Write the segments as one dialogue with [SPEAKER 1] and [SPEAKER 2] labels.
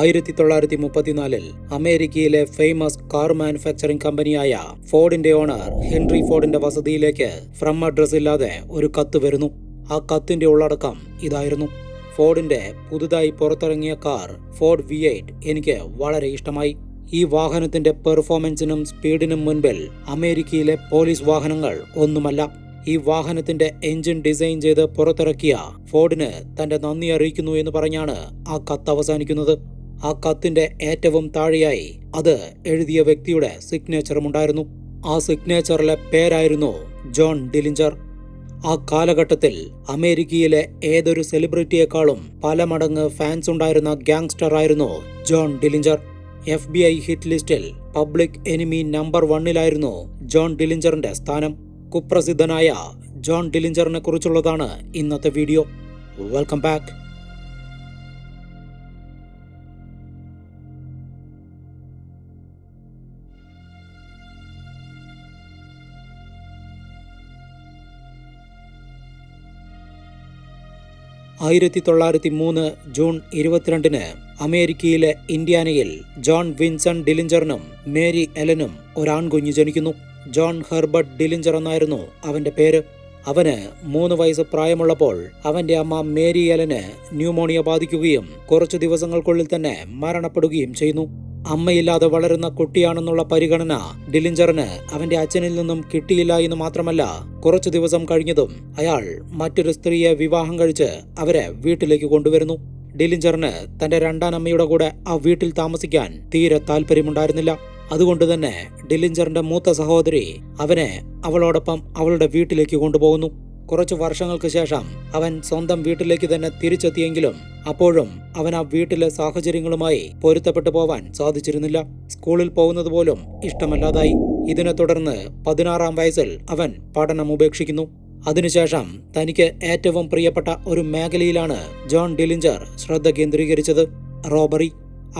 [SPEAKER 1] ആയിരത്തി തൊള്ളായിരത്തി മുപ്പത്തിനാലിൽ അമേരിക്കയിലെ ഫേമസ് കാർ മാനുഫാക്ചറിംഗ് കമ്പനിയായ ഫോർഡിന്റെ ഓണർ ഹെൻറി ഫോർഡിന്റെ വസതിയിലേക്ക് ഫ്രം അഡ്രസ് ഇല്ലാതെ ഒരു കത്ത് വരുന്നു ആ കത്തിന്റെ ഉള്ളടക്കം ഇതായിരുന്നു ഫോർഡിന്റെ പുതുതായി പുറത്തിറങ്ങിയ കാർ ഫോർഡ് വി എനിക്ക് വളരെ ഇഷ്ടമായി ഈ വാഹനത്തിന്റെ പെർഫോമൻസിനും സ്പീഡിനും മുൻപിൽ അമേരിക്കയിലെ പോലീസ് വാഹനങ്ങൾ ഒന്നുമല്ല ഈ വാഹനത്തിന്റെ എഞ്ചിൻ ഡിസൈൻ ചെയ്ത് പുറത്തിറക്കിയ ഫോർഡിന് തന്റെ നന്ദി അറിയിക്കുന്നു എന്ന് പറഞ്ഞാണ് ആ കത്ത് അവസാനിക്കുന്നത് ആ കത്തിന്റെ ഏറ്റവും താഴെയായി അത് എഴുതിയ വ്യക്തിയുടെ സിഗ്നേച്ചറും ഉണ്ടായിരുന്നു ആ സിഗ്നേച്ചറിലെ പേരായിരുന്നു ജോൺ ഡിലിഞ്ചർ ആ കാലഘട്ടത്തിൽ അമേരിക്കയിലെ ഏതൊരു സെലിബ്രിറ്റിയേക്കാളും പല മടങ്ങ് ഫാൻസ് ഉണ്ടായിരുന്ന ആയിരുന്നു John Dillinger F B I hit ലിസ്റ്റിൽ പബ്ലിക് എനിമി നമ്പർ വണ്ണിലായിരുന്നു ജോൺ ഡിലിഞ്ചറിന്റെ സ്ഥാനം കുപ്രസിദ്ധനായ ജോൺ ഡിലിഞ്ചറിനെ കുറിച്ചുള്ളതാണ് ഇന്നത്തെ വീഡിയോ വെൽക്കം ബാക്ക് ആയിരത്തി തൊള്ളായിരത്തി മൂന്ന് ജൂൺ ഇരുപത്തിരണ്ടിന് അമേരിക്കയിലെ ഇന്ത്യാനയിൽ ജോൺ വിൻസൺ ഡിലിഞ്ചറിനും മേരി എലനും ഒരാൺകുഞ്ഞ് ജനിക്കുന്നു ജോൺ ഹെർബർട്ട് ഡിലിഞ്ചർ എന്നായിരുന്നു അവന്റെ പേര് അവന് മൂന്ന് വയസ്സ് പ്രായമുള്ളപ്പോൾ അവന്റെ അമ്മ മേരി എലന് ന്യൂമോണിയ ബാധിക്കുകയും കുറച്ചു ദിവസങ്ങൾക്കുള്ളിൽ തന്നെ മരണപ്പെടുകയും ചെയ്യുന്നു അമ്മയില്ലാതെ വളരുന്ന കുട്ടിയാണെന്നുള്ള പരിഗണന ഡിലിഞ്ചറിന് അവന്റെ അച്ഛനിൽ നിന്നും കിട്ടിയില്ല എന്ന് മാത്രമല്ല കുറച്ചു ദിവസം കഴിഞ്ഞതും അയാൾ മറ്റൊരു സ്ത്രീയെ വിവാഹം കഴിച്ച് അവരെ വീട്ടിലേക്ക് കൊണ്ടുവരുന്നു ഡിലിഞ്ചറിന് തന്റെ രണ്ടാനമ്മയുടെ കൂടെ ആ വീട്ടിൽ താമസിക്കാൻ തീരെ താല്പര്യമുണ്ടായിരുന്നില്ല അതുകൊണ്ട് തന്നെ ഡിലിഞ്ചറിന്റെ മൂത്ത സഹോദരി അവനെ അവളോടൊപ്പം അവളുടെ വീട്ടിലേക്ക് കൊണ്ടുപോകുന്നു കുറച്ചു വർഷങ്ങൾക്ക് ശേഷം അവൻ സ്വന്തം വീട്ടിലേക്ക് തന്നെ തിരിച്ചെത്തിയെങ്കിലും അപ്പോഴും അവൻ ആ വീട്ടിലെ സാഹചര്യങ്ങളുമായി പൊരുത്തപ്പെട്ടു പോവാൻ സാധിച്ചിരുന്നില്ല സ്കൂളിൽ പോകുന്നത് പോലും ഇഷ്ടമല്ലാതായി ഇതിനെ തുടർന്ന് പതിനാറാം വയസ്സിൽ അവൻ പഠനം ഉപേക്ഷിക്കുന്നു അതിനുശേഷം തനിക്ക് ഏറ്റവും പ്രിയപ്പെട്ട ഒരു മേഖലയിലാണ് ജോൺ ഡിലിഞ്ചർ ശ്രദ്ധ കേന്ദ്രീകരിച്ചത് റോബറി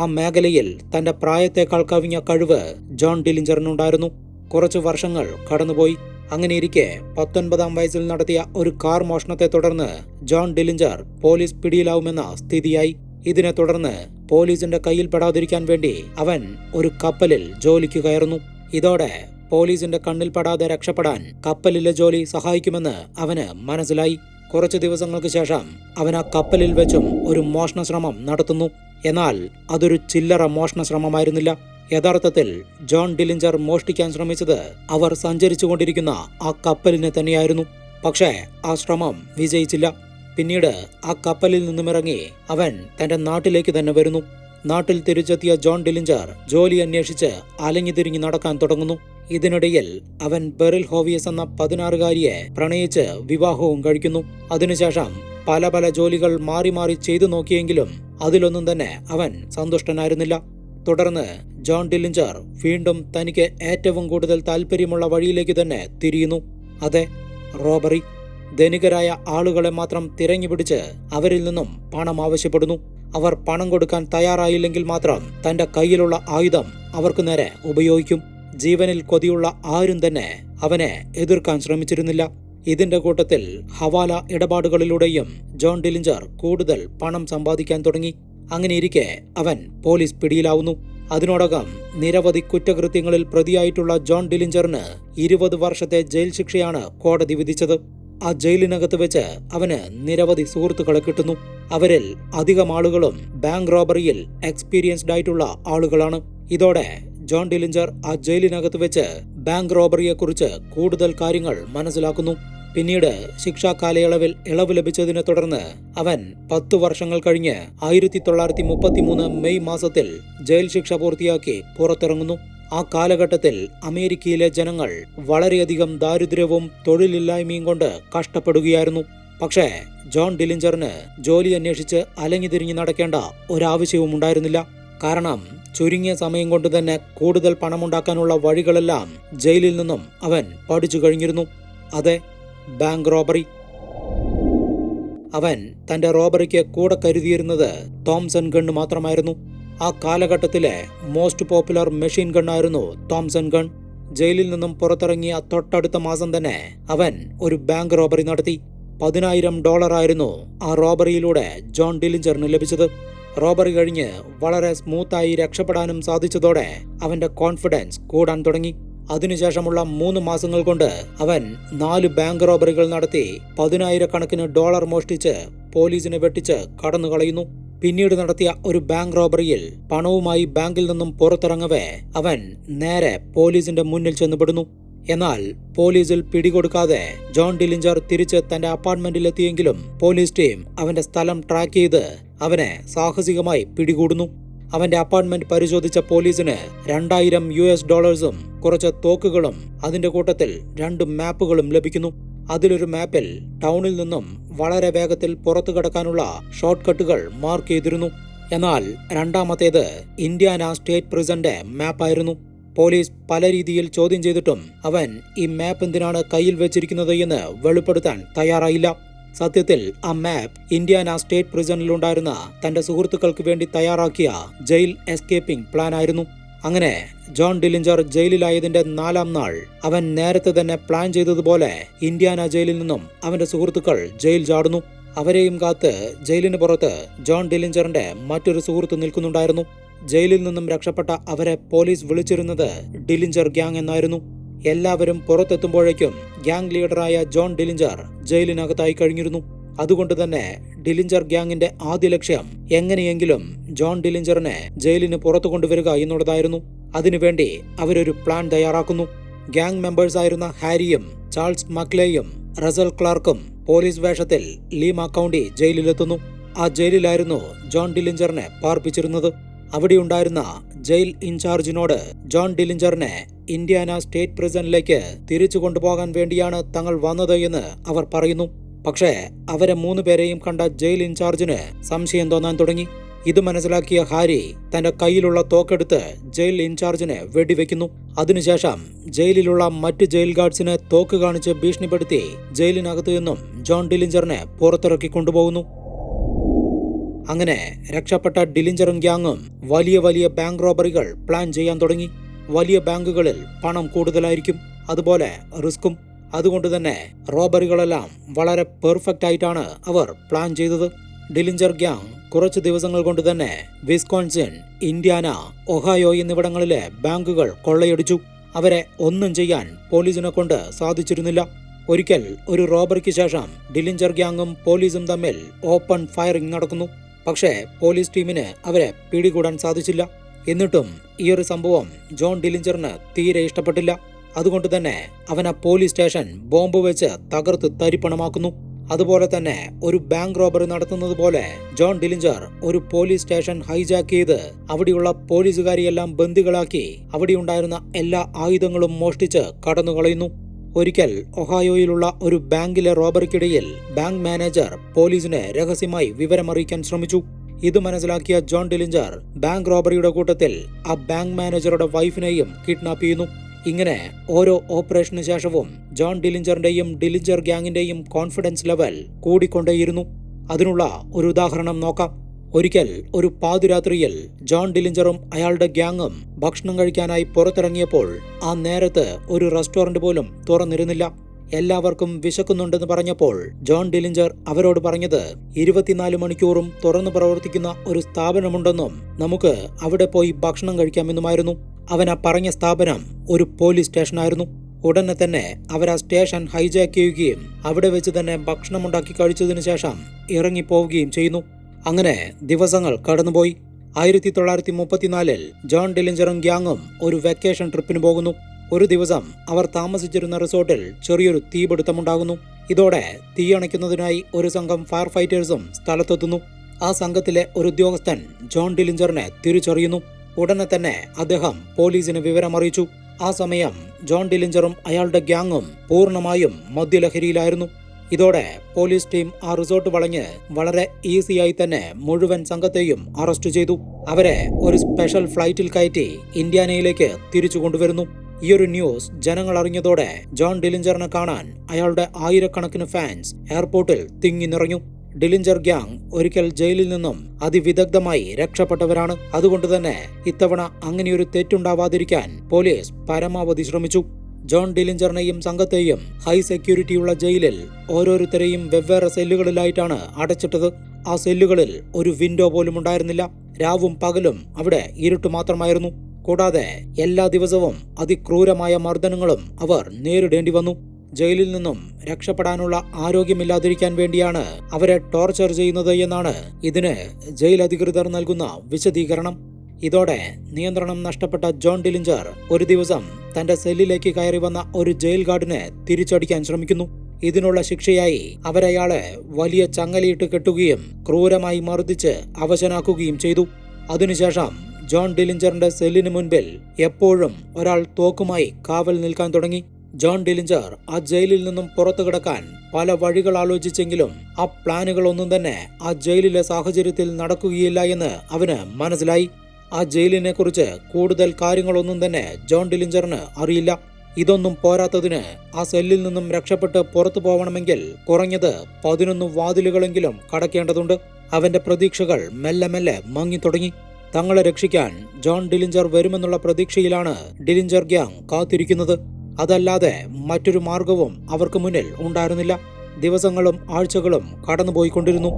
[SPEAKER 1] ആ മേഖലയിൽ തന്റെ പ്രായത്തെക്കാൾ കവിഞ്ഞ കഴിവ് ജോൺ ഡിലിഞ്ചറിനുണ്ടായിരുന്നു കുറച്ചു വർഷങ്ങൾ കടന്നുപോയി അങ്ങനെ ഇരിക്കെ പത്തൊൻപതാം വയസ്സിൽ നടത്തിയ ഒരു കാർ മോഷണത്തെ തുടർന്ന് ജോൺ ഡിലിഞ്ചർ പോലീസ് പിടിയിലാവുമെന്ന സ്ഥിതിയായി ഇതിനെ തുടർന്ന് പോലീസിന്റെ കയ്യിൽ പെടാതിരിക്കാൻ വേണ്ടി അവൻ ഒരു കപ്പലിൽ ജോലിക്ക് കയറുന്നു ഇതോടെ പോലീസിന്റെ കണ്ണിൽപ്പെടാതെ രക്ഷപ്പെടാൻ കപ്പലിലെ ജോലി സഹായിക്കുമെന്ന് അവന് മനസ്സിലായി കുറച്ചു ദിവസങ്ങൾക്ക് ശേഷം അവൻ ആ കപ്പലിൽ വെച്ചും ഒരു മോഷണ ശ്രമം നടത്തുന്നു എന്നാൽ അതൊരു ചില്ലറ മോഷണ ശ്രമമായിരുന്നില്ല യഥാർത്ഥത്തിൽ ജോൺ ഡിലിഞ്ചർ മോഷ്ടിക്കാൻ ശ്രമിച്ചത് അവർ സഞ്ചരിച്ചു കൊണ്ടിരിക്കുന്ന ആ കപ്പലിനെ തന്നെയായിരുന്നു പക്ഷേ ആ ശ്രമം വിജയിച്ചില്ല പിന്നീട് ആ കപ്പലിൽ നിന്നുമിറങ്ങി അവൻ തന്റെ നാട്ടിലേക്ക് തന്നെ വരുന്നു നാട്ടിൽ തിരിച്ചെത്തിയ ജോൺ ഡിലിഞ്ചർ ജോലി അന്വേഷിച്ച് അലഞ്ഞുതിരിഞ്ഞ് നടക്കാൻ തുടങ്ങുന്നു ഇതിനിടയിൽ അവൻ ബെറിൽ ഹോവിയസ് എന്ന പതിനാറുകാരിയെ പ്രണയിച്ച് വിവാഹവും കഴിക്കുന്നു അതിനുശേഷം പല പല ജോലികൾ മാറി മാറി ചെയ്തു നോക്കിയെങ്കിലും അതിലൊന്നും തന്നെ അവൻ സന്തുഷ്ടനായിരുന്നില്ല തുടർന്ന് ജോൺ ഡില്ലിഞ്ചർ വീണ്ടും തനിക്ക് ഏറ്റവും കൂടുതൽ താല്പര്യമുള്ള വഴിയിലേക്ക് തന്നെ തിരിയുന്നു അതെ റോബറി ധനികരായ ആളുകളെ മാത്രം തിരഞ്ഞുപിടിച്ച് അവരിൽ നിന്നും പണം ആവശ്യപ്പെടുന്നു അവർ പണം കൊടുക്കാൻ തയ്യാറായില്ലെങ്കിൽ മാത്രം തന്റെ കയ്യിലുള്ള ആയുധം അവർക്ക് നേരെ ഉപയോഗിക്കും ജീവനിൽ കൊതിയുള്ള ആരും തന്നെ അവനെ എതിർക്കാൻ ശ്രമിച്ചിരുന്നില്ല ഇതിന്റെ കൂട്ടത്തിൽ ഹവാല ഇടപാടുകളിലൂടെയും ജോൺ ഡിലിഞ്ചർ കൂടുതൽ പണം സമ്പാദിക്കാൻ തുടങ്ങി അങ്ങനെ ഇരിക്കെ അവൻ പോലീസ് പിടിയിലാവുന്നു അതിനോടകം നിരവധി കുറ്റകൃത്യങ്ങളിൽ പ്രതിയായിട്ടുള്ള ജോൺ ഡിലിഞ്ചറിന് ഇരുപത് വർഷത്തെ ജയിൽ ശിക്ഷയാണ് കോടതി വിധിച്ചത് ആ ജയിലിനകത്ത് വെച്ച് അവന് നിരവധി സുഹൃത്തുക്കളെ കിട്ടുന്നു അവരിൽ അധികം ആളുകളും ബാങ്ക് റോബറിയിൽ എക്സ്പീരിയൻസ്ഡ് ആയിട്ടുള്ള ആളുകളാണ് ഇതോടെ ജോൺ ഡിലിഞ്ചർ ആ ജയിലിനകത്ത് വെച്ച് ബാങ്ക് റോബറിയെക്കുറിച്ച് കൂടുതൽ കാര്യങ്ങൾ മനസ്സിലാക്കുന്നു പിന്നീട് ശിക്ഷാ കാലയളവിൽ ഇളവ് ലഭിച്ചതിനെ തുടർന്ന് അവൻ പത്തു വർഷങ്ങൾ കഴിഞ്ഞ് ആയിരത്തി തൊള്ളായിരത്തി മുപ്പത്തിമൂന്ന് മെയ് മാസത്തിൽ ജയിൽ ശിക്ഷ പൂർത്തിയാക്കി പുറത്തിറങ്ങുന്നു ആ കാലഘട്ടത്തിൽ അമേരിക്കയിലെ ജനങ്ങൾ വളരെയധികം ദാരിദ്ര്യവും തൊഴിലില്ലായ്മയും കൊണ്ട് കഷ്ടപ്പെടുകയായിരുന്നു പക്ഷേ ജോൺ ഡിലിഞ്ചറിന് ജോലി അന്വേഷിച്ച് അലഞ്ഞു തിരിഞ്ഞു നടക്കേണ്ട ഒരാവശ്യവും ഉണ്ടായിരുന്നില്ല കാരണം ചുരുങ്ങിയ സമയം കൊണ്ട് തന്നെ കൂടുതൽ പണമുണ്ടാക്കാനുള്ള വഴികളെല്ലാം ജയിലിൽ നിന്നും അവൻ പഠിച്ചു കഴിഞ്ഞിരുന്നു അതെ ബാങ്ക് റോബറി അവൻ തന്റെ റോബറിക്ക് കൂടെ കരുതിയിരുന്നത് തോംസൺ ഗണ്ണ് മാത്രമായിരുന്നു ആ കാലഘട്ടത്തിലെ മോസ്റ്റ് പോപ്പുലർ മെഷീൻ ഗണ്ണായിരുന്നു തോംസൺ ഗൺ ജയിലിൽ നിന്നും പുറത്തിറങ്ങിയ തൊട്ടടുത്ത മാസം തന്നെ അവൻ ഒരു ബാങ്ക് റോബറി നടത്തി പതിനായിരം ഡോളറായിരുന്നു ആ റോബറിയിലൂടെ ജോൺ ഡിലിഞ്ചറിന് ലഭിച്ചത് റോബറി കഴിഞ്ഞ് വളരെ സ്മൂത്തായി രക്ഷപ്പെടാനും സാധിച്ചതോടെ അവന്റെ കോൺഫിഡൻസ് കൂടാൻ തുടങ്ങി അതിനുശേഷമുള്ള മൂന്ന് മാസങ്ങൾ കൊണ്ട് അവൻ നാല് ബാങ്ക് റോബറികൾ നടത്തി പതിനായിരക്കണക്കിന് ഡോളർ മോഷ്ടിച്ച് പോലീസിനെ വെട്ടിച്ച് കടന്നു കളയുന്നു പിന്നീട് നടത്തിയ ഒരു ബാങ്ക് റോബറിയിൽ പണവുമായി ബാങ്കിൽ നിന്നും പുറത്തിറങ്ങവേ അവൻ നേരെ പോലീസിന്റെ മുന്നിൽ ചെന്നുപെടുന്നു എന്നാൽ പോലീസിൽ പിടികൊടുക്കാതെ ജോൺ ഡിലിഞ്ചർ തിരിച്ച് തന്റെ അപ്പാർട്ട്മെന്റിലെത്തിയെങ്കിലും പോലീസ് ടീം അവന്റെ സ്ഥലം ട്രാക്ക് ചെയ്ത് അവനെ സാഹസികമായി പിടികൂടുന്നു അവന്റെ അപ്പാർട്ട്മെന്റ് പരിശോധിച്ച പോലീസിന് രണ്ടായിരം യു എസ് ഡോളേഴ്സും കുറച്ച് തോക്കുകളും അതിന്റെ കൂട്ടത്തിൽ രണ്ട് മാപ്പുകളും ലഭിക്കുന്നു അതിലൊരു മാപ്പിൽ ടൗണിൽ നിന്നും വളരെ വേഗത്തിൽ പുറത്തു കടക്കാനുള്ള ഷോർട്ട് കട്ടുകൾ മാർക്ക് ചെയ്തിരുന്നു എന്നാൽ രണ്ടാമത്തേത് ഇന്ത്യാന സ്റ്റേറ്റ് പ്രിസന്റെ മാപ്പായിരുന്നു പോലീസ് പല രീതിയിൽ ചോദ്യം ചെയ്തിട്ടും അവൻ ഈ മാപ്പ് എന്തിനാണ് കയ്യിൽ വെച്ചിരിക്കുന്നത് എന്ന് വെളിപ്പെടുത്താൻ തയ്യാറായില്ല സത്യത്തിൽ ആ മാപ്പ് ഇന്ത്യാന സ്റ്റേറ്റ് പ്രിസണിലുണ്ടായിരുന്ന തന്റെ സുഹൃത്തുക്കൾക്ക് വേണ്ടി തയ്യാറാക്കിയ ജയിൽ എസ്കേപ്പിംഗ് പ്ലാൻ ആയിരുന്നു അങ്ങനെ ജോൺ ഡിലിഞ്ചർ ജയിലിലായതിന്റെ നാലാം നാൾ അവൻ നേരത്തെ തന്നെ പ്ലാൻ ചെയ്തതുപോലെ ഇന്ത്യാന ജയിലിൽ നിന്നും അവന്റെ സുഹൃത്തുക്കൾ ജയിൽ ചാടുന്നു അവരെയും കാത്ത് ജയിലിന് പുറത്ത് ജോൺ ഡിലിഞ്ചറിന്റെ മറ്റൊരു സുഹൃത്ത് നിൽക്കുന്നുണ്ടായിരുന്നു ജയിലിൽ നിന്നും രക്ഷപ്പെട്ട അവരെ പോലീസ് വിളിച്ചിരുന്നത് ഡിലിഞ്ചർ ഗ്യാങ് എന്നായിരുന്നു എല്ലാവരും പുറത്തെത്തുമ്പോഴേക്കും ഗ്യാങ് ലീഡറായ ജോൺ ഡിലിഞ്ചർ ജയിലിനകത്തായി കഴിഞ്ഞിരുന്നു അതുകൊണ്ട് തന്നെ ഡിലിഞ്ചർ ഗ്യാങ്ങിന്റെ ആദ്യ ലക്ഷ്യം എങ്ങനെയെങ്കിലും ജോൺ ഡിലിഞ്ചറിനെ ജയിലിന് പുറത്തു കൊണ്ടുവരിക എന്നുള്ളതായിരുന്നു അതിനുവേണ്ടി അവരൊരു പ്ലാൻ തയ്യാറാക്കുന്നു ഗ്യാങ് ആയിരുന്ന ഹാരിയും ചാൾസ് മക്ലേയും റസൽ ക്ലാർക്കും പോലീസ് വേഷത്തിൽ ലീമ കൗണ്ടി ജയിലിലെത്തുന്നു ആ ജയിലിലായിരുന്നു ജോൺ ഡിലിഞ്ചറിനെ പാർപ്പിച്ചിരുന്നത് അവിടെയുണ്ടായിരുന്ന ജയിൽ ഇൻചാർജിനോട് ജോൺ ഡിലിഞ്ചറിനെ ഇന്ത്യാന സ്റ്റേറ്റ് പ്രിസണിലേക്ക് തിരിച്ചു കൊണ്ടുപോകാൻ വേണ്ടിയാണ് തങ്ങൾ വന്നത് എന്ന് അവർ പറയുന്നു പക്ഷേ അവരെ മൂന്നുപേരെയും പേരെയും കണ്ട ജയിൽ ഇൻചാർജിന് സംശയം തോന്നാൻ തുടങ്ങി ഇത് മനസ്സിലാക്കിയ ഹാരി തന്റെ കയ്യിലുള്ള തോക്കെടുത്ത് ജയിൽ ഇൻചാർജിനെ വെടിവെക്കുന്നു അതിനുശേഷം ജയിലിലുള്ള മറ്റ് ജയിൽ ഗാർഡ്സിനെ തോക്ക് കാണിച്ച് ഭീഷണിപ്പെടുത്തി ജയിലിനകത്തു നിന്നും ജോൺ ഡിലിഞ്ചറിനെ പുറത്തിറക്കി കൊണ്ടുപോകുന്നു അങ്ങനെ രക്ഷപ്പെട്ട ഡിലിഞ്ചറും ഗ്യാങ്ങും വലിയ വലിയ ബാങ്ക് റോബറികൾ പ്ലാൻ ചെയ്യാൻ തുടങ്ങി വലിയ ബാങ്കുകളിൽ പണം കൂടുതലായിരിക്കും അതുപോലെ റിസ്ക്കും അതുകൊണ്ട് തന്നെ റോബറികളെല്ലാം വളരെ പെർഫെക്റ്റ് ആയിട്ടാണ് അവർ പ്ലാൻ ചെയ്തത് ഡിലിഞ്ചർ ഗ്യാങ് കുറച്ച് ദിവസങ്ങൾ കൊണ്ട് തന്നെ വിസ്കോൺസിൻ ഇന്ത്യാന ഒഹായോ എന്നിവിടങ്ങളിലെ ബാങ്കുകൾ കൊള്ളയടിച്ചു അവരെ ഒന്നും ചെയ്യാൻ പോലീസിനെ കൊണ്ട് സാധിച്ചിരുന്നില്ല ഒരിക്കൽ ഒരു റോബറിക്ക് ശേഷം ഡിലിഞ്ചർ ഗ്യാങ്ങും പോലീസും തമ്മിൽ ഓപ്പൺ ഫയറിംഗ് നടക്കുന്നു പക്ഷേ പോലീസ് ടീമിന് അവരെ പിടികൂടാൻ സാധിച്ചില്ല എന്നിട്ടും ഈ ഒരു സംഭവം ജോൺ ഡിലിഞ്ചറിന് തീരെ ഇഷ്ടപ്പെട്ടില്ല അതുകൊണ്ട് തന്നെ അവൻ ആ പോലീസ് സ്റ്റേഷൻ ബോംബ് വെച്ച് തകർത്ത് തരിപ്പണമാക്കുന്നു അതുപോലെ തന്നെ ഒരു ബാങ്ക് റോബറി നടത്തുന്നത് പോലെ ജോൺ ഡിലിഞ്ചർ ഒരു പോലീസ് സ്റ്റേഷൻ ഹൈജാക്ക് ചെയ്ത് അവിടെയുള്ള പോലീസുകാരിയെല്ലാം ബന്ദികളാക്കി അവിടെയുണ്ടായിരുന്ന എല്ലാ ആയുധങ്ങളും മോഷ്ടിച്ച് കടന്നുകളയുന്നു ഒരിക്കൽ ഒഹായോയിലുള്ള ഒരു ബാങ്കിലെ റോബറിക്കിടയിൽ ബാങ്ക് മാനേജർ പോലീസിനെ രഹസ്യമായി വിവരമറിയിക്കാൻ ശ്രമിച്ചു ഇത് മനസ്സിലാക്കിയ ജോൺ ഡിലിഞ്ചർ ബാങ്ക് റോബറിയുടെ കൂട്ടത്തിൽ ആ ബാങ്ക് മാനേജറുടെ വൈഫിനെയും കിഡ്നാപ്പ് ചെയ്യുന്നു ഇങ്ങനെ ഓരോ ഓപ്പറേഷന് ശേഷവും ജോൺ ഡിലിഞ്ചറിന്റെയും ഡിലിഞ്ചർ ഗ്യാങ്ങിന്റെയും കോൺഫിഡൻസ് ലെവൽ കൂടിക്കൊണ്ടേയിരുന്നു അതിനുള്ള ഒരു ഉദാഹരണം നോക്കാം ഒരിക്കൽ ഒരു പാതിരാത്രിയിൽ ജോൺ ഡിലിഞ്ചറും അയാളുടെ ഗ്യാങ്ങും ഭക്ഷണം കഴിക്കാനായി പുറത്തിറങ്ങിയപ്പോൾ ആ നേരത്ത് ഒരു റെസ്റ്റോറന്റ് പോലും തുറന്നിരുന്നില്ല എല്ലാവർക്കും വിശക്കുന്നുണ്ടെന്ന് പറഞ്ഞപ്പോൾ ജോൺ ഡിലിഞ്ചർ അവരോട് പറഞ്ഞത് ഇരുപത്തിനാല് മണിക്കൂറും തുറന്നു പ്രവർത്തിക്കുന്ന ഒരു സ്ഥാപനമുണ്ടെന്നും നമുക്ക് അവിടെ പോയി ഭക്ഷണം കഴിക്കാമെന്നുമായിരുന്നു അവൻ ആ പറഞ്ഞ സ്ഥാപനം ഒരു പോലീസ് സ്റ്റേഷനായിരുന്നു ഉടനെ തന്നെ അവർ ആ സ്റ്റേഷൻ ഹൈജാക്ക് ചെയ്യുകയും അവിടെ വെച്ച് തന്നെ ഭക്ഷണമുണ്ടാക്കി കഴിച്ചതിനു ശേഷം ഇറങ്ങിപ്പോവുകയും ചെയ്യുന്നു അങ്ങനെ ദിവസങ്ങൾ കടന്നുപോയി ആയിരത്തി തൊള്ളായിരത്തി മുപ്പത്തിനാലിൽ ജോൺ ഡിലിഞ്ചറും ഗ്യാങ്ങും ഒരു വെക്കേഷൻ ട്രിപ്പിന് പോകുന്നു ഒരു ദിവസം അവർ താമസിച്ചിരുന്ന റിസോർട്ടിൽ ചെറിയൊരു തീപിടുത്തമുണ്ടാകുന്നു ഇതോടെ തീ അണയ്ക്കുന്നതിനായി ഒരു സംഘം ഫയർ ഫൈറ്റേഴ്സും സ്ഥലത്തെത്തുന്നു ആ സംഘത്തിലെ ഒരു ഉദ്യോഗസ്ഥൻ ജോൺ ഡിലിഞ്ചറിനെ തിരിച്ചറിയുന്നു ഉടനെ തന്നെ അദ്ദേഹം പോലീസിന് വിവരമറിയിച്ചു ആ സമയം ജോൺ ഡിലിഞ്ചറും അയാളുടെ ഗ്യാങ്ങും പൂർണ്ണമായും മദ്യലഹരിയിലായിരുന്നു ഇതോടെ പോലീസ് ടീം ആ റിസോർട്ട് വളഞ്ഞ് വളരെ ഈസിയായി തന്നെ മുഴുവൻ സംഘത്തെയും അറസ്റ്റ് ചെയ്തു അവരെ ഒരു സ്പെഷ്യൽ ഫ്ലൈറ്റിൽ കയറ്റി ഇന്ത്യാനയിലേക്ക് തിരിച്ചു കൊണ്ടുവരുന്നു ഈ ഒരു ന്യൂസ് ജനങ്ങൾ അറിഞ്ഞതോടെ ജോൺ ഡിലിഞ്ചറിനെ കാണാൻ അയാളുടെ ആയിരക്കണക്കിന് ഫാൻസ് എയർപോർട്ടിൽ തിങ്ങി നിറഞ്ഞു ഡിലിഞ്ചർ ഗ്യാങ് ഒരിക്കൽ ജയിലിൽ നിന്നും അതിവിദഗ്ധമായി രക്ഷപ്പെട്ടവരാണ് അതുകൊണ്ട് തന്നെ ഇത്തവണ അങ്ങനെയൊരു തെറ്റുണ്ടാവാതിരിക്കാൻ പോലീസ് പരമാവധി ശ്രമിച്ചു ജോൺ ഡിലിഞ്ചറിനെയും സംഘത്തെയും ഹൈ സെക്യൂരിറ്റിയുള്ള ജയിലിൽ ഓരോരുത്തരെയും വെവ്വേറെ സെല്ലുകളിലായിട്ടാണ് അടച്ചിട്ടത് ആ സെല്ലുകളിൽ ഒരു വിൻഡോ പോലും ഉണ്ടായിരുന്നില്ല രാവും പകലും അവിടെ ഇരുട്ട് മാത്രമായിരുന്നു കൂടാതെ എല്ലാ ദിവസവും അതിക്രൂരമായ മർദ്ദനങ്ങളും അവർ നേരിടേണ്ടി വന്നു ജയിലിൽ നിന്നും രക്ഷപ്പെടാനുള്ള ആരോഗ്യമില്ലാതിരിക്കാൻ വേണ്ടിയാണ് അവരെ ടോർച്ചർ ചെയ്യുന്നത് എന്നാണ് ഇതിന് ജയിൽ അധികൃതർ നൽകുന്ന വിശദീകരണം ഇതോടെ നിയന്ത്രണം നഷ്ടപ്പെട്ട ജോൺ ഡിലിഞ്ചർ ഒരു ദിവസം തന്റെ സെല്ലിലേക്ക് കയറി വന്ന ഒരു ജയിൽ ഗാർഡിനെ തിരിച്ചടിക്കാൻ ശ്രമിക്കുന്നു ഇതിനുള്ള ശിക്ഷയായി അവരയാളെ വലിയ ചങ്ങലയിട്ട് കെട്ടുകയും ക്രൂരമായി മർദ്ദിച്ച് അവശനാക്കുകയും ചെയ്തു അതിനുശേഷം ജോൺ ഡിലിഞ്ചറിന്റെ സെല്ലിന് മുൻപിൽ എപ്പോഴും ഒരാൾ തോക്കുമായി കാവൽ നിൽക്കാൻ തുടങ്ങി ജോൺ ഡിലിഞ്ചർ ആ ജയിലിൽ നിന്നും പുറത്തു കിടക്കാൻ പല വഴികൾ ആലോചിച്ചെങ്കിലും ആ പ്ലാനുകൾ ഒന്നും തന്നെ ആ ജയിലിലെ സാഹചര്യത്തിൽ നടക്കുകയില്ല എന്ന് അവന് മനസ്സിലായി ആ ജയിലിനെ കുറിച്ച് കൂടുതൽ കാര്യങ്ങളൊന്നും തന്നെ ജോൺ ഡിലിഞ്ചറിന് അറിയില്ല ഇതൊന്നും പോരാത്തതിന് ആ സെല്ലിൽ നിന്നും രക്ഷപ്പെട്ട് പുറത്തു പോകണമെങ്കിൽ കുറഞ്ഞത് പതിനൊന്ന് വാതിലുകളെങ്കിലും കടക്കേണ്ടതുണ്ട് അവന്റെ പ്രതീക്ഷകൾ മെല്ലെ മെല്ലെ മങ്ങി തുടങ്ങി തങ്ങളെ രക്ഷിക്കാൻ ജോൺ ഡിലിഞ്ചർ വരുമെന്നുള്ള പ്രതീക്ഷയിലാണ് ഡിലിഞ്ചർ ഗ്യാങ് കാത്തിരിക്കുന്നത് അതല്ലാതെ മറ്റൊരു മാർഗവും അവർക്ക് മുന്നിൽ ഉണ്ടായിരുന്നില്ല ദിവസങ്ങളും ആഴ്ചകളും കടന്നുപോയിക്കൊണ്ടിരുന്നു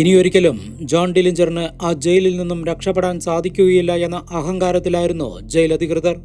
[SPEAKER 1] ഇനിയൊരിക്കലും ജോൺ ഡിലിഞ്ചറിന് ആ ജയിലിൽ നിന്നും രക്ഷപ്പെടാൻ സാധിക്കുകയില്ല എന്ന അഹങ്കാരത്തിലായിരുന്നു ജയിൽ അധികൃതർ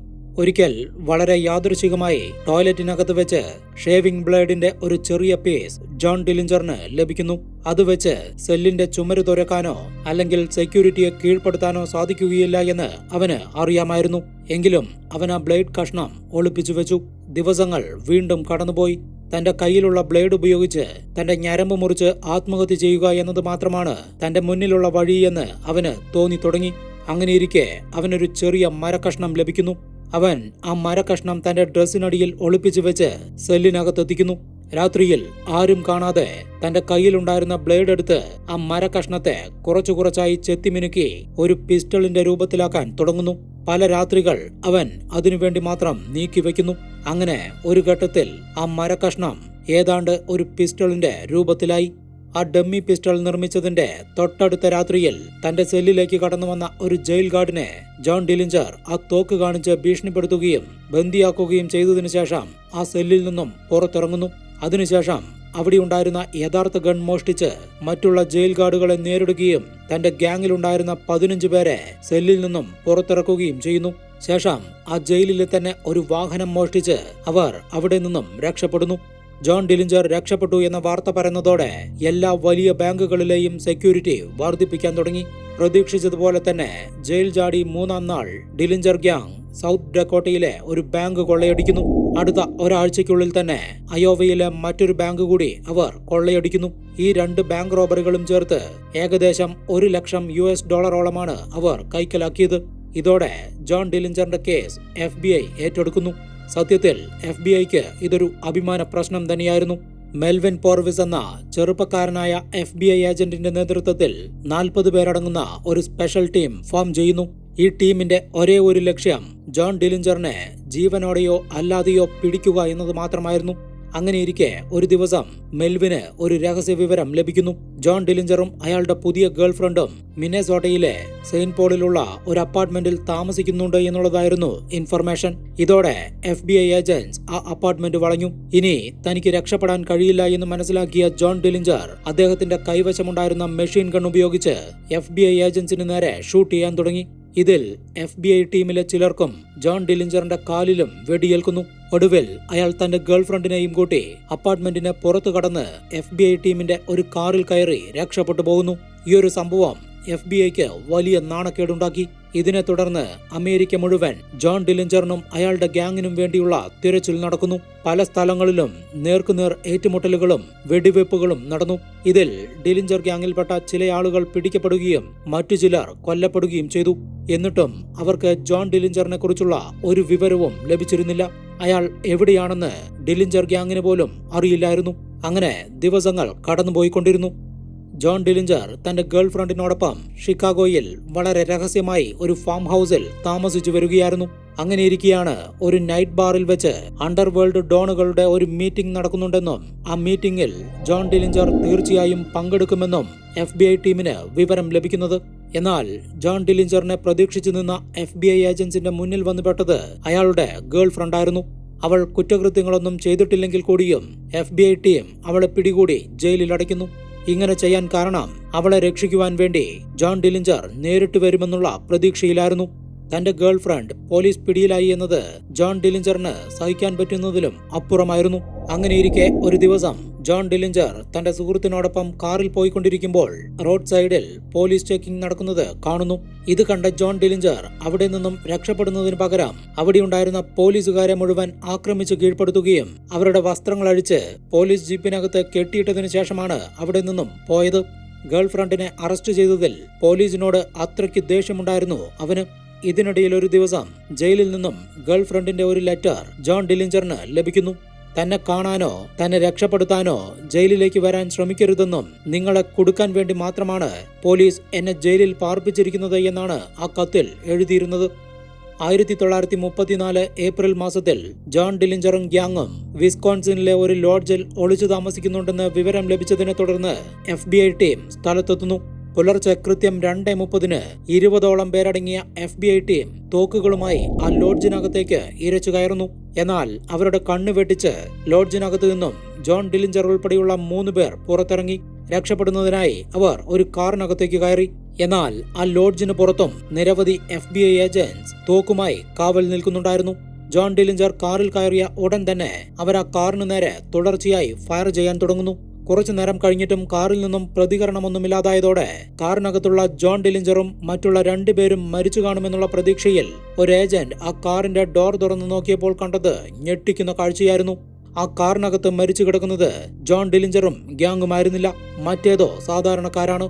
[SPEAKER 1] ഒരിക്കൽ വളരെ യാദൃശികമായി ടോയ്ലറ്റിനകത്ത് വെച്ച് ഷേവിംഗ് ബ്ലേഡിന്റെ ഒരു ചെറിയ പീസ് ജോൺ ഡിലിഞ്ചറിന് ലഭിക്കുന്നു അത് വെച്ച് സെല്ലിന്റെ ചുമര് തുരക്കാനോ അല്ലെങ്കിൽ സെക്യൂരിറ്റിയെ കീഴ്പ്പെടുത്താനോ സാധിക്കുകയില്ല എന്ന് അവന് അറിയാമായിരുന്നു എങ്കിലും അവൻ ആ ബ്ലേഡ് കഷ്ണം ഒളിപ്പിച്ചു വെച്ചു ദിവസങ്ങൾ വീണ്ടും കടന്നുപോയി തന്റെ കയ്യിലുള്ള ബ്ലേഡ് ഉപയോഗിച്ച് തന്റെ ഞരമ്പ് മുറിച്ച് ആത്മഹത്യ ചെയ്യുക എന്നത് മാത്രമാണ് തന്റെ മുന്നിലുള്ള വഴിയെന്ന് അവന് തോന്നി തുടങ്ങി അങ്ങനെയിരിക്കെ അവനൊരു ചെറിയ മരക്കഷ്ണം ലഭിക്കുന്നു അവൻ ആ മരക്കഷ്ണം തന്റെ ഡ്രസ്സിനടിയിൽ ഒളിപ്പിച്ചു വെച്ച് സെല്ലിനകത്തെത്തിക്കുന്നു രാത്രിയിൽ ആരും കാണാതെ തന്റെ കയ്യിലുണ്ടായിരുന്ന ബ്ലേഡ് എടുത്ത് ആ മരക്കഷ്ണത്തെ കുറച്ചു കുറച്ചായി ചെത്തിമിനുക്കി ഒരു പിസ്റ്റളിന്റെ രൂപത്തിലാക്കാൻ തുടങ്ങുന്നു പല രാത്രികൾ അവൻ അതിനുവേണ്ടി മാത്രം നീക്കിവെക്കുന്നു അങ്ങനെ ഒരു ഘട്ടത്തിൽ ആ മരക്കഷ്ണം ഏതാണ്ട് ഒരു പിസ്റ്റളിന്റെ രൂപത്തിലായി ആ ഡമ്മി പിസ്റ്റൾ നിർമ്മിച്ചതിന്റെ തൊട്ടടുത്ത രാത്രിയിൽ തന്റെ സെല്ലിലേക്ക് കടന്നുവന്ന ഒരു ജയിൽ ഗാർഡിനെ ജോൺ ഡിലിഞ്ചർ ആ തോക്ക് കാണിച്ച് ഭീഷണിപ്പെടുത്തുകയും ബന്ദിയാക്കുകയും ചെയ്തതിനു ശേഷം ആ സെല്ലിൽ നിന്നും പുറത്തിറങ്ങുന്നു അതിനുശേഷം അവിടെ ഉണ്ടായിരുന്ന യഥാർത്ഥ ഗൺ മോഷ്ടിച്ച് മറ്റുള്ള ജയിൽ ഗാർഡുകളെ നേരിടുകയും തന്റെ ഉണ്ടായിരുന്ന പതിനഞ്ച് പേരെ സെല്ലിൽ നിന്നും പുറത്തിറക്കുകയും ചെയ്യുന്നു ശേഷം ആ ജയിലിൽ തന്നെ ഒരു വാഹനം മോഷ്ടിച്ച് അവർ അവിടെ നിന്നും രക്ഷപ്പെടുന്നു ജോൺ ഡിലിഞ്ചർ രക്ഷപ്പെട്ടു എന്ന വാർത്ത പരന്നതോടെ എല്ലാ വലിയ ബാങ്കുകളിലെയും സെക്യൂരിറ്റി വർദ്ധിപ്പിക്കാൻ തുടങ്ങി പ്രതീക്ഷിച്ചതുപോലെ തന്നെ ജയിൽ ചാടി മൂന്നാം നാൾ ഡിലിഞ്ചർ ഗ്യാങ് സൗത്ത് ഡക്കോട്ടയിലെ ഒരു ബാങ്ക് കൊള്ളയടിക്കുന്നു അടുത്ത ഒരാഴ്ചയ്ക്കുള്ളിൽ തന്നെ അയോവയിലെ മറ്റൊരു ബാങ്ക് കൂടി അവർ കൊള്ളയടിക്കുന്നു ഈ രണ്ട് ബാങ്ക് റോബറികളും ചേർത്ത് ഏകദേശം ഒരു ലക്ഷം യു എസ് ഡോളറോളമാണ് അവർ കൈക്കലാക്കിയത് ഇതോടെ ജോൺ ഡിലിഞ്ചറിന്റെ കേസ് എഫ് ഏറ്റെടുക്കുന്നു സത്യത്തിൽ എഫ് ബി ഐക്ക് ഇതൊരു അഭിമാന പ്രശ്നം തന്നെയായിരുന്നു മെൽവിൻ പോർവിസ് എന്ന ചെറുപ്പക്കാരനായ എഫ് ബി ഐ ഏജന്റിന്റെ നേതൃത്വത്തിൽ നാൽപ്പത് പേരടങ്ങുന്ന ഒരു സ്പെഷ്യൽ ടീം ഫോം ചെയ്യുന്നു ഈ ടീമിന്റെ ഒരേ ഒരു ലക്ഷ്യം ജോൺ ഡിലിഞ്ചറിനെ ജീവനോടെയോ അല്ലാതെയോ പിടിക്കുക എന്നത് മാത്രമായിരുന്നു അങ്ങനെയിരിക്കെ ഒരു ദിവസം മെൽവിന് ഒരു രഹസ്യ വിവരം ലഭിക്കുന്നു ജോൺ ഡിലിഞ്ചറും അയാളുടെ പുതിയ ഗേൾഫ്രണ്ടും മിനസോട്ടയിലെ സെയിന്റ് പോളിലുള്ള ഒരു അപ്പാർട്ട്മെന്റിൽ താമസിക്കുന്നുണ്ട് എന്നുള്ളതായിരുന്നു ഇൻഫർമേഷൻ ഇതോടെ എഫ് ബി ഐ ഏജൻസ് ആ അപ്പാർട്ട്മെന്റ് വളഞ്ഞു ഇനി തനിക്ക് രക്ഷപ്പെടാൻ കഴിയില്ല എന്ന് മനസ്സിലാക്കിയ ജോൺ ഡിലിഞ്ചർ അദ്ദേഹത്തിന്റെ കൈവശമുണ്ടായിരുന്ന മെഷീൻ ഗൺ ഉപയോഗിച്ച് എഫ് ബി ഐ ഏജൻസിന് നേരെ ഷൂട്ട് ചെയ്യാൻ തുടങ്ങി ഇതിൽ എഫ് ബി ഐ ടീമിലെ ചിലർക്കും ജോൺ ഡിലിഞ്ചറിന്റെ കാലിലും വെടിയേൽക്കുന്നു ഒടുവിൽ അയാൾ തന്റെ ഗേൾഫ്രണ്ടിനെയും കൂട്ടി അപ്പാർട്ട്മെന്റിന് പുറത്തു കടന്ന് എഫ് ബി ഐ ടീമിന്റെ ഒരു കാറിൽ കയറി രക്ഷപ്പെട്ടു പോകുന്നു ഈ ഒരു സംഭവം എഫ് ബി ഐക്ക് വലിയ നാണക്കേടുണ്ടാക്കി ഇതിനെ തുടർന്ന് അമേരിക്ക മുഴുവൻ ജോൺ ഡിലിഞ്ചറിനും അയാളുടെ ഗ്യാങ്ങിനും വേണ്ടിയുള്ള തിരച്ചിൽ നടക്കുന്നു പല സ്ഥലങ്ങളിലും നേർക്കുനേർ ഏറ്റുമുട്ടലുകളും വെടിവെപ്പുകളും നടന്നു ഇതിൽ ഡിലിഞ്ചർ ഗ്യാങ്ങിൽപ്പെട്ട ചില ആളുകൾ പിടിക്കപ്പെടുകയും മറ്റു ചിലർ കൊല്ലപ്പെടുകയും ചെയ്തു എന്നിട്ടും അവർക്ക് ജോൺ ഡിലിഞ്ചറിനെ കുറിച്ചുള്ള ഒരു വിവരവും ലഭിച്ചിരുന്നില്ല അയാൾ എവിടെയാണെന്ന് ഡിലിഞ്ചർ ഗ്യാങ്ങിന് പോലും അറിയില്ലായിരുന്നു അങ്ങനെ ദിവസങ്ങൾ കടന്നുപോയിക്കൊണ്ടിരുന്നു ജോൺ ഡിലിഞ്ചർ തന്റെ ഗേൾഫ്രണ്ടിനോടൊപ്പം ഷിക്കാഗോയിൽ വളരെ രഹസ്യമായി ഒരു ഫാം ഹൗസിൽ താമസിച്ചു വരികയായിരുന്നു അങ്ങനെയിരിക്കെയാണ് ഒരു നൈറ്റ് ബാറിൽ വെച്ച് അണ്ടർവേൾഡ് ഡോണുകളുടെ ഒരു മീറ്റിംഗ് നടക്കുന്നുണ്ടെന്നും ആ മീറ്റിംഗിൽ ജോൺ ഡിലിഞ്ചർ തീർച്ചയായും പങ്കെടുക്കുമെന്നും എഫ് ബി ഐ ടീമിന് വിവരം ലഭിക്കുന്നത് എന്നാൽ ജോൺ ഡിലിഞ്ചറിനെ പ്രതീക്ഷിച്ചു നിന്ന എഫ് ബി ഐ ഏജൻസിന്റെ മുന്നിൽ വന്നുപെട്ടത് അയാളുടെ ഗേൾഫ്രണ്ടായിരുന്നു അവൾ കുറ്റകൃത്യങ്ങളൊന്നും ചെയ്തിട്ടില്ലെങ്കിൽ കൂടിയും എഫ് ബി ഐ ടീം അവളെ പിടികൂടി ജയിലിൽ അടയ്ക്കുന്നു ഇങ്ങനെ ചെയ്യാൻ കാരണം അവളെ രക്ഷിക്കുവാൻ വേണ്ടി ജോൺ ഡിലിഞ്ചർ നേരിട്ട് വരുമെന്നുള്ള പ്രതീക്ഷയിലായിരുന്നു തന്റെ ഗേൾഫ്രണ്ട് പോലീസ് പിടിയിലായി എന്നത് ജോൺ ഡിലിഞ്ചറിന് സഹിക്കാൻ പറ്റുന്നതിലും അപ്പുറമായിരുന്നു അങ്ങനെയിരിക്കെ ഒരു ദിവസം ജോൺ ഡിലിഞ്ചർ തന്റെ സുഹൃത്തിനോടൊപ്പം കാറിൽ പോയിക്കൊണ്ടിരിക്കുമ്പോൾ റോഡ് സൈഡിൽ പോലീസ് ചെക്കിംഗ് നടക്കുന്നത് കാണുന്നു ഇത് കണ്ട ജോൺ ഡിലിഞ്ചർ അവിടെ നിന്നും രക്ഷപ്പെടുന്നതിന് പകരം അവിടെയുണ്ടായിരുന്ന പോലീസുകാരെ മുഴുവൻ ആക്രമിച്ച് കീഴ്പ്പെടുത്തുകയും അവരുടെ വസ്ത്രങ്ങൾ അഴിച്ച് പോലീസ് ജീപ്പിനകത്ത് കെട്ടിയിട്ടതിനു ശേഷമാണ് അവിടെ നിന്നും പോയത് ഗേൾഫ്രണ്ടിനെ അറസ്റ്റ് ചെയ്തതിൽ പോലീസിനോട് അത്രയ്ക്ക് ദേഷ്യമുണ്ടായിരുന്നു അവന് ഇതിനിടയിൽ ഒരു ദിവസം ജയിലിൽ നിന്നും ഗേൾഫ്രണ്ടിന്റെ ഒരു ലെറ്റർ ജോൺ ഡിലിഞ്ചറിന് ലഭിക്കുന്നു തന്നെ കാണാനോ തന്നെ രക്ഷപ്പെടുത്താനോ ജയിലിലേക്ക് വരാൻ ശ്രമിക്കരുതെന്നും നിങ്ങളെ കൊടുക്കാൻ വേണ്ടി മാത്രമാണ് പോലീസ് എന്നെ ജയിലിൽ പാർപ്പിച്ചിരിക്കുന്നത് എന്നാണ് ആ കത്തിൽ എഴുതിയിരുന്നത് ആയിരത്തി തൊള്ളായിരത്തി മുപ്പത്തിനാല് ഏപ്രിൽ മാസത്തിൽ ജോൺ ഡിലിഞ്ചറും ഗ്യാങ്ങും വിസ്കോൺസിനിലെ ഒരു ലോഡ്ജിൽ ഒളിച്ചു താമസിക്കുന്നുണ്ടെന്ന് വിവരം ലഭിച്ചതിനെ തുടർന്ന് എഫ് ടീം സ്ഥലത്തെത്തുന്നു പുലർച്ചെ കൃത്യം രണ്ടേ മുപ്പതിന് ഇരുപതോളം പേരടങ്ങിയ എഫ് ബി ഐ ടീം തോക്കുകളുമായി ആ ലോഡ്ജിനകത്തേക്ക് ഇരച്ചു കയറുന്നു എന്നാൽ അവരുടെ കണ്ണു വെട്ടിച്ച് ലോഡ്ജിനകത്തു നിന്നും ജോൺ ഡിലിഞ്ചർ ഉൾപ്പെടെയുള്ള മൂന്ന് പേർ പുറത്തിറങ്ങി രക്ഷപ്പെടുന്നതിനായി അവർ ഒരു കാറിനകത്തേക്ക് കയറി എന്നാൽ ആ ലോഡ്ജിന് പുറത്തും നിരവധി എഫ് ബി ഐ ഏജന്റ്സ് തോക്കുമായി കാവൽ നിൽക്കുന്നുണ്ടായിരുന്നു ജോൺ ഡിലിഞ്ചർ കാറിൽ കയറിയ ഉടൻ തന്നെ അവർ ആ കാറിനു നേരെ തുടർച്ചയായി ഫയർ ചെയ്യാൻ തുടങ്ങുന്നു കുറച്ചു നേരം കഴിഞ്ഞിട്ടും കാറിൽ നിന്നും പ്രതികരണമൊന്നുമില്ലാതായതോടെ കാറിനകത്തുള്ള ജോൺ ഡിലിഞ്ചറും മറ്റുള്ള രണ്ടുപേരും മരിച്ചു കാണുമെന്നുള്ള പ്രതീക്ഷയിൽ ഒരു ഏജന്റ് ആ കാറിന്റെ ഡോർ തുറന്നു നോക്കിയപ്പോൾ കണ്ടത് ഞെട്ടിക്കുന്ന കാഴ്ചയായിരുന്നു ആ കാറിനകത്ത് മരിച്ചു കിടക്കുന്നത് ജോൺ ഡിലിഞ്ചറും ഗ്യാങ്ങുമായിരുന്നില്ല മറ്റേതോ സാധാരണക്കാരാണ്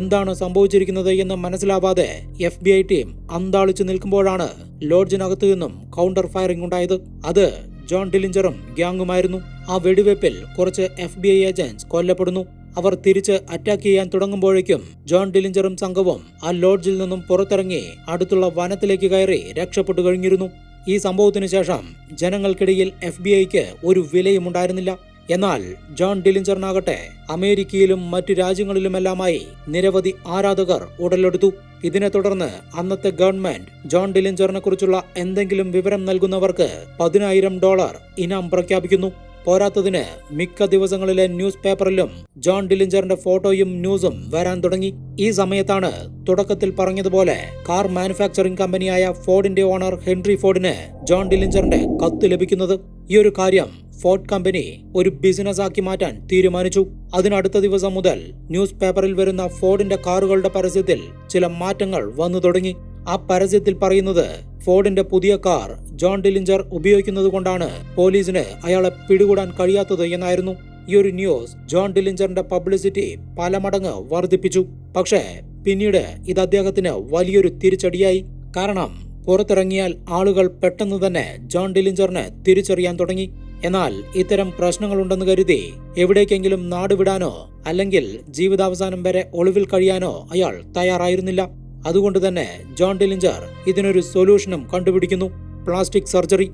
[SPEAKER 1] എന്താണ് സംഭവിച്ചിരിക്കുന്നത് എന്ന് മനസ്സിലാവാതെ എഫ് ബി ഐ ടീം അന്താളിച്ചു നിൽക്കുമ്പോഴാണ് ലോഡ്ജിനകത്തു നിന്നും കൗണ്ടർ ഫയറിംഗ് ഉണ്ടായത് അത് ജോൺ ഡിലിഞ്ചറും ഗ്യാങ്ങുമായിരുന്നു ആ വെടിവെപ്പിൽ കുറച്ച് എഫ് ബി ഐ ഏജൻസ് കൊല്ലപ്പെടുന്നു അവർ തിരിച്ച് അറ്റാക്ക് ചെയ്യാൻ തുടങ്ങുമ്പോഴേക്കും ജോൺ ഡിലിഞ്ചറും സംഘവും ആ ലോഡ്ജിൽ നിന്നും പുറത്തിറങ്ങി അടുത്തുള്ള വനത്തിലേക്ക് കയറി രക്ഷപ്പെട്ടു കഴിഞ്ഞിരുന്നു ഈ സംഭവത്തിനു ശേഷം ജനങ്ങൾക്കിടയിൽ എഫ് ബി ഐക്ക് ഒരു വിലയും ഉണ്ടായിരുന്നില്ല എന്നാൽ ജോൺ ഡിലിഞ്ചറിനാകട്ടെ അമേരിക്കയിലും മറ്റു രാജ്യങ്ങളിലുമെല്ലാമായി നിരവധി ആരാധകർ ഉടലെടുത്തു ഇതിനെ തുടർന്ന് അന്നത്തെ ഗവൺമെന്റ് ജോൺ ഡിലിഞ്ചറിനെ കുറിച്ചുള്ള എന്തെങ്കിലും വിവരം നൽകുന്നവർക്ക് പതിനായിരം ഡോളർ ഇനാം പ്രഖ്യാപിക്കുന്നു പോരാത്തതിന് മിക്ക ദിവസങ്ങളിലെ ന്യൂസ് പേപ്പറിലും ജോൺ ഡിലിഞ്ചറിന്റെ ഫോട്ടോയും ന്യൂസും വരാൻ തുടങ്ങി ഈ സമയത്താണ് തുടക്കത്തിൽ പറഞ്ഞതുപോലെ കാർ മാനുഫാക്ചറിംഗ് കമ്പനിയായ ഫോർഡിന്റെ ഓണർ ഹെൻറി ഫോർഡിന് ജോൺ ഡിലിഞ്ചറിന്റെ കത്ത് ലഭിക്കുന്നത് ഈ ഒരു കാര്യം ഫോർട്ട് കമ്പനി ഒരു ബിസിനസ് ആക്കി മാറ്റാൻ തീരുമാനിച്ചു അതിനടുത്ത ദിവസം മുതൽ ന്യൂസ് പേപ്പറിൽ വരുന്ന ഫോർഡിന്റെ കാറുകളുടെ പരസ്യത്തിൽ ചില മാറ്റങ്ങൾ വന്നു തുടങ്ങി ആ പരസ്യത്തിൽ പറയുന്നത് ഫോർഡിന്റെ പുതിയ കാർ ജോൺ ഡിലിഞ്ചർ ഉപയോഗിക്കുന്നത് കൊണ്ടാണ് പോലീസിന് അയാളെ പിടികൂടാൻ കഴിയാത്തത് എന്നായിരുന്നു ഈ ഒരു ന്യൂസ് ജോൺ ഡിലിഞ്ചറിന്റെ പബ്ലിസിറ്റി പല മടങ്ങ് വർദ്ധിപ്പിച്ചു പക്ഷേ പിന്നീട് ഇത് അദ്ദേഹത്തിന് വലിയൊരു തിരിച്ചടിയായി കാരണം പുറത്തിറങ്ങിയാൽ ആളുകൾ പെട്ടെന്ന് തന്നെ ജോൺ ഡിലിഞ്ചറിനെ തിരിച്ചറിയാൻ തുടങ്ങി എന്നാൽ ഇത്തരം പ്രശ്നങ്ങളുണ്ടെന്ന് കരുതി എവിടേക്കെങ്കിലും നാടുവിടാനോ അല്ലെങ്കിൽ ജീവിതാവസാനം വരെ ഒളിവിൽ കഴിയാനോ അയാൾ തയ്യാറായിരുന്നില്ല അതുകൊണ്ട് തന്നെ ജോൺ ഡിലിഞ്ചർ ഇതിനൊരു സൊല്യൂഷനും കണ്ടുപിടിക്കുന്നു പ്ലാസ്റ്റിക് സർജറി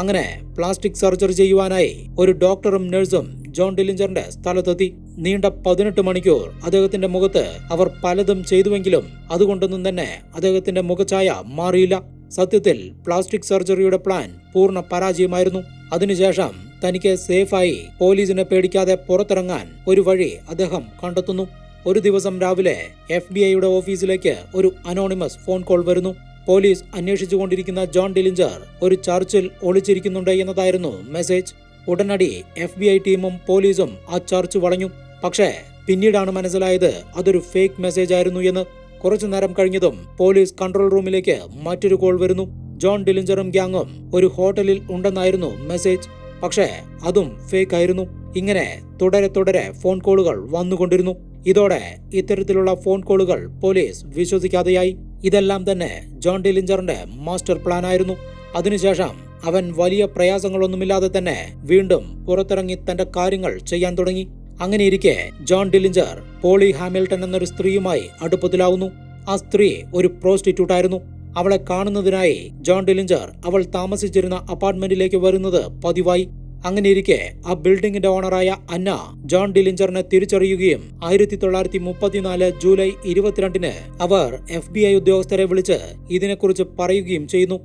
[SPEAKER 1] അങ്ങനെ പ്ലാസ്റ്റിക് സർജറി ചെയ്യുവാനായി ഒരു ഡോക്ടറും നഴ്സും ജോൺ ഡിലിഞ്ചറിന്റെ സ്ഥലത്തെത്തി നീണ്ട പതിനെട്ട് മണിക്കൂർ അദ്ദേഹത്തിന്റെ മുഖത്ത് അവർ പലതും ചെയ്തുവെങ്കിലും അതുകൊണ്ടൊന്നും തന്നെ അദ്ദേഹത്തിന്റെ മുഖഛായ മാറിയില്ല സത്യത്തിൽ പ്ലാസ്റ്റിക് സർജറിയുടെ പ്ലാൻ പൂർണ്ണ പരാജയമായിരുന്നു അതിനുശേഷം തനിക്ക് സേഫായി പോലീസിനെ പേടിക്കാതെ പുറത്തിറങ്ങാൻ ഒരു വഴി അദ്ദേഹം കണ്ടെത്തുന്നു ഒരു ദിവസം രാവിലെ എഫ് ബി ഐയുടെ ഓഫീസിലേക്ക് ഒരു അനോണിമസ് ഫോൺ കോൾ വരുന്നു പോലീസ് അന്വേഷിച്ചുകൊണ്ടിരിക്കുന്ന ജോൺ ഡിലിഞ്ചർ ഒരു ചർച്ചിൽ ഒളിച്ചിരിക്കുന്നുണ്ട് എന്നതായിരുന്നു മെസ്സേജ് ഉടനടി എഫ് ബി ഐ ടീമും പോലീസും ആ ചർച്ച് വളഞ്ഞു പക്ഷേ പിന്നീടാണ് മനസ്സിലായത് അതൊരു ഫേക്ക് മെസ്സേജ് ആയിരുന്നു എന്ന് കുറച്ചു നേരം കഴിഞ്ഞതും പോലീസ് കൺട്രോൾ റൂമിലേക്ക് മറ്റൊരു കോൾ വരുന്നു ജോൺ ഡിലിഞ്ചറും ഗ്യാങ്ങും ഒരു ഹോട്ടലിൽ ഉണ്ടെന്നായിരുന്നു മെസ്സേജ് പക്ഷേ അതും ഫേക്ക് ആയിരുന്നു ഇങ്ങനെ തുടരെ തുടരെ ഫോൺ കോളുകൾ വന്നുകൊണ്ടിരുന്നു ഇതോടെ ഇത്തരത്തിലുള്ള ഫോൺ കോളുകൾ പോലീസ് വിശ്വസിക്കാതെയായി ഇതെല്ലാം തന്നെ ജോൺ ഡിലിഞ്ചറിന്റെ മാസ്റ്റർ പ്ലാൻ ആയിരുന്നു അതിനുശേഷം അവൻ വലിയ പ്രയാസങ്ങളൊന്നുമില്ലാതെ തന്നെ വീണ്ടും പുറത്തിറങ്ങി തന്റെ കാര്യങ്ങൾ ചെയ്യാൻ തുടങ്ങി അങ്ങനെയിരിക്കെ ജോൺ ഡിലിഞ്ചർ പോളി ഹാമിൽട്ടൺ എന്നൊരു സ്ത്രീയുമായി അടുപ്പത്തിലാവുന്നു ആ സ്ത്രീ ഒരു പ്രോസ്റ്റിറ്റ്യൂട്ട് ആയിരുന്നു അവളെ കാണുന്നതിനായി ജോൺ ഡിലിഞ്ചർ അവൾ താമസിച്ചിരുന്ന അപ്പാർട്ട്മെന്റിലേക്ക് വരുന്നത് പതിവായി അങ്ങനെയിരിക്കെ ആ ബിൽഡിംഗിന്റെ ഓണറായ അന്ന ജോൺ ഡിലിഞ്ചറിനെ തിരിച്ചറിയുകയും ആയിരത്തി തൊള്ളായിരത്തി മുപ്പത്തിനാല് ജൂലൈ ഇരുപത്തിരണ്ടിന് അവർ എഫ് ബി ഐ ഉദ്യോഗസ്ഥരെ വിളിച്ച് ഇതിനെക്കുറിച്ച് പറയുകയും ചെയ്യുന്നു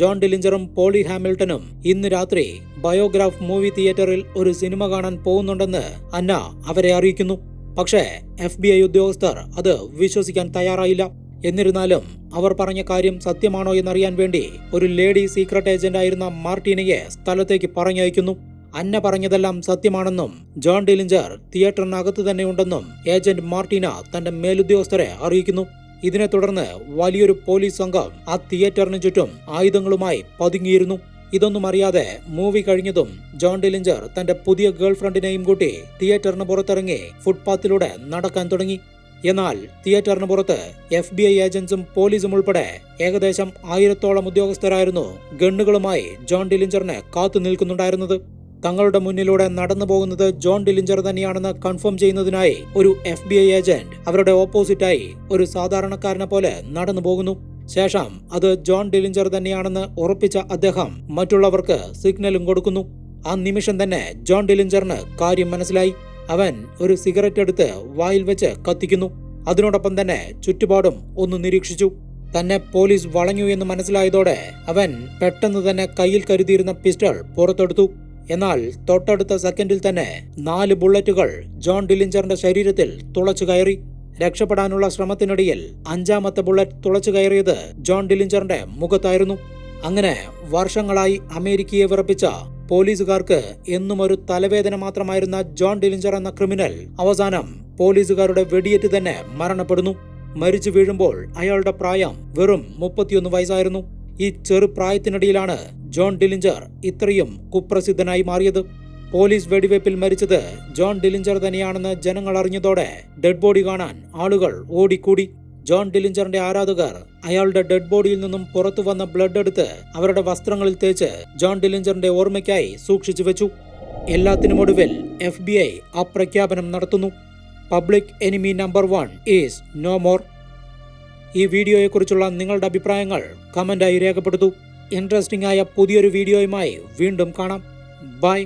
[SPEAKER 1] ജോൺ ഡിലിഞ്ചറും പോളി ഹാമിൽട്ടനും ഇന്ന് രാത്രി ബയോഗ്രാഫ് മൂവി തിയേറ്ററിൽ ഒരു സിനിമ കാണാൻ പോകുന്നുണ്ടെന്ന് അന്ന അവരെ അറിയിക്കുന്നു പക്ഷേ എഫ് ബി ഐ ഉദ്യോഗസ്ഥർ അത് വിശ്വസിക്കാൻ തയ്യാറായില്ല എന്നിരുന്നാലും അവർ പറഞ്ഞ കാര്യം സത്യമാണോ എന്നറിയാൻ വേണ്ടി ഒരു ലേഡി സീക്രട്ട് ഏജന്റ് ആയിരുന്ന മാർട്ടിനയെ സ്ഥലത്തേക്ക് പറഞ്ഞയക്കുന്നു അന്ന പറഞ്ഞതെല്ലാം സത്യമാണെന്നും ജോൺ ഡിലിഞ്ചർ തിയേറ്ററിനകത്ത് തന്നെയുണ്ടെന്നും ഏജന്റ് മാർട്ടിന തന്റെ മേലുദ്യോഗസ്ഥരെ അറിയിക്കുന്നു ഇതിനെ തുടർന്ന് വലിയൊരു പോലീസ് സംഘം ആ തിയേറ്ററിന് ചുറ്റും ആയുധങ്ങളുമായി പതുങ്ങിയിരുന്നു ഇതൊന്നും അറിയാതെ മൂവി കഴിഞ്ഞതും ജോൺ ഡിലിഞ്ചർ തന്റെ പുതിയ ഗേൾഫ്രണ്ടിനെയും കൂട്ടി തിയേറ്ററിന് പുറത്തിറങ്ങി ഫുട്പാത്തിലൂടെ നടക്കാൻ തുടങ്ങി എന്നാൽ തിയേറ്ററിന് പുറത്ത് എഫ് ബി ഐ ഏജൻസും പോലീസും ഉൾപ്പെടെ ഏകദേശം ആയിരത്തോളം ഉദ്യോഗസ്ഥരായിരുന്നു ഗണ്ണുകളുമായി ജോൺ ഡിലിഞ്ചറിനെ കാത്തു നിൽക്കുന്നുണ്ടായിരുന്നത് തങ്ങളുടെ മുന്നിലൂടെ നടന്നു പോകുന്നത് ജോൺ ഡിലിഞ്ചർ തന്നെയാണെന്ന് കൺഫേം ചെയ്യുന്നതിനായി ഒരു എഫ് ബി ഐ ഏജന്റ് അവരുടെ ഓപ്പോസിറ്റായി ഒരു സാധാരണക്കാരനെ പോലെ നടന്നു പോകുന്നു ശേഷം അത് ജോൺ ഡിലിഞ്ചർ തന്നെയാണെന്ന് ഉറപ്പിച്ച അദ്ദേഹം മറ്റുള്ളവർക്ക് സിഗ്നലും കൊടുക്കുന്നു ആ നിമിഷം തന്നെ ജോൺ ഡിലിഞ്ചറിന് കാര്യം മനസ്സിലായി അവൻ ഒരു സിഗരറ്റ് എടുത്ത് വായിൽ വെച്ച് കത്തിക്കുന്നു അതിനോടൊപ്പം തന്നെ ചുറ്റുപാടും ഒന്ന് നിരീക്ഷിച്ചു തന്നെ പോലീസ് വളഞ്ഞു എന്ന് മനസ്സിലായതോടെ അവൻ പെട്ടെന്ന് തന്നെ കയ്യിൽ കരുതിയിരുന്ന പിസ്റ്റൾ പുറത്തെടുത്തു എന്നാൽ തൊട്ടടുത്ത സെക്കൻഡിൽ തന്നെ നാല് ബുള്ളറ്റുകൾ ജോൺ ഡിലിഞ്ചറിന്റെ ശരീരത്തിൽ തുളച്ചു കയറി രക്ഷപ്പെടാനുള്ള ശ്രമത്തിനിടയിൽ അഞ്ചാമത്തെ ബുള്ളറ്റ് തുളച്ചു കയറിയത് ജോൺ ഡിലിഞ്ചറിന്റെ മുഖത്തായിരുന്നു അങ്ങനെ വർഷങ്ങളായി അമേരിക്കയെ വിറപ്പിച്ച പോലീസുകാർക്ക് എന്നും ഒരു തലവേദന മാത്രമായിരുന്ന ജോൺ ഡിലിഞ്ചർ എന്ന ക്രിമിനൽ അവസാനം പോലീസുകാരുടെ വെടിയേറ്റ് തന്നെ മരണപ്പെടുന്നു മരിച്ചു വീഴുമ്പോൾ അയാളുടെ പ്രായം വെറും മുപ്പത്തിയൊന്ന് വയസ്സായിരുന്നു ഈ ചെറുപ്രായത്തിനിടയിലാണ് ജോൺ ഡിലിഞ്ചർ ഇത്രയും കുപ്രസിദ്ധനായി മാറിയത് പോലീസ് വെടിവയ്പിൽ മരിച്ചത് ജോൺ ഡിലിഞ്ചർ തന്നെയാണെന്ന് ജനങ്ങൾ അറിഞ്ഞതോടെ ഡെഡ് ബോഡി കാണാൻ ആളുകൾ ഓടിക്കൂടി ജോൺ ഡിലിഞ്ചറിന്റെ ആരാധകർ അയാളുടെ ഡെഡ് ബോഡിയിൽ നിന്നും പുറത്തു വന്ന ബ്ലഡ് എടുത്ത് അവരുടെ വസ്ത്രങ്ങളിൽ തേച്ച് ജോൺ ഡിലിഞ്ചറിന്റെ ഓർമ്മയ്ക്കായി സൂക്ഷിച്ചു വെച്ചു എല്ലാത്തിനും ഒടുവിൽ എഫ് ബി ഐ അപ്രഖ്യാപനം നടത്തുന്നു public enemy number one is no more ഈ വീഡിയോയെക്കുറിച്ചുള്ള നിങ്ങളുടെ അഭിപ്രായങ്ങൾ കമൻ്റായി രേഖപ്പെടുത്തൂ ഇൻട്രസ്റ്റിംഗ് ആയ പുതിയൊരു വീഡിയോയുമായി വീണ്ടും കാണാം ബൈ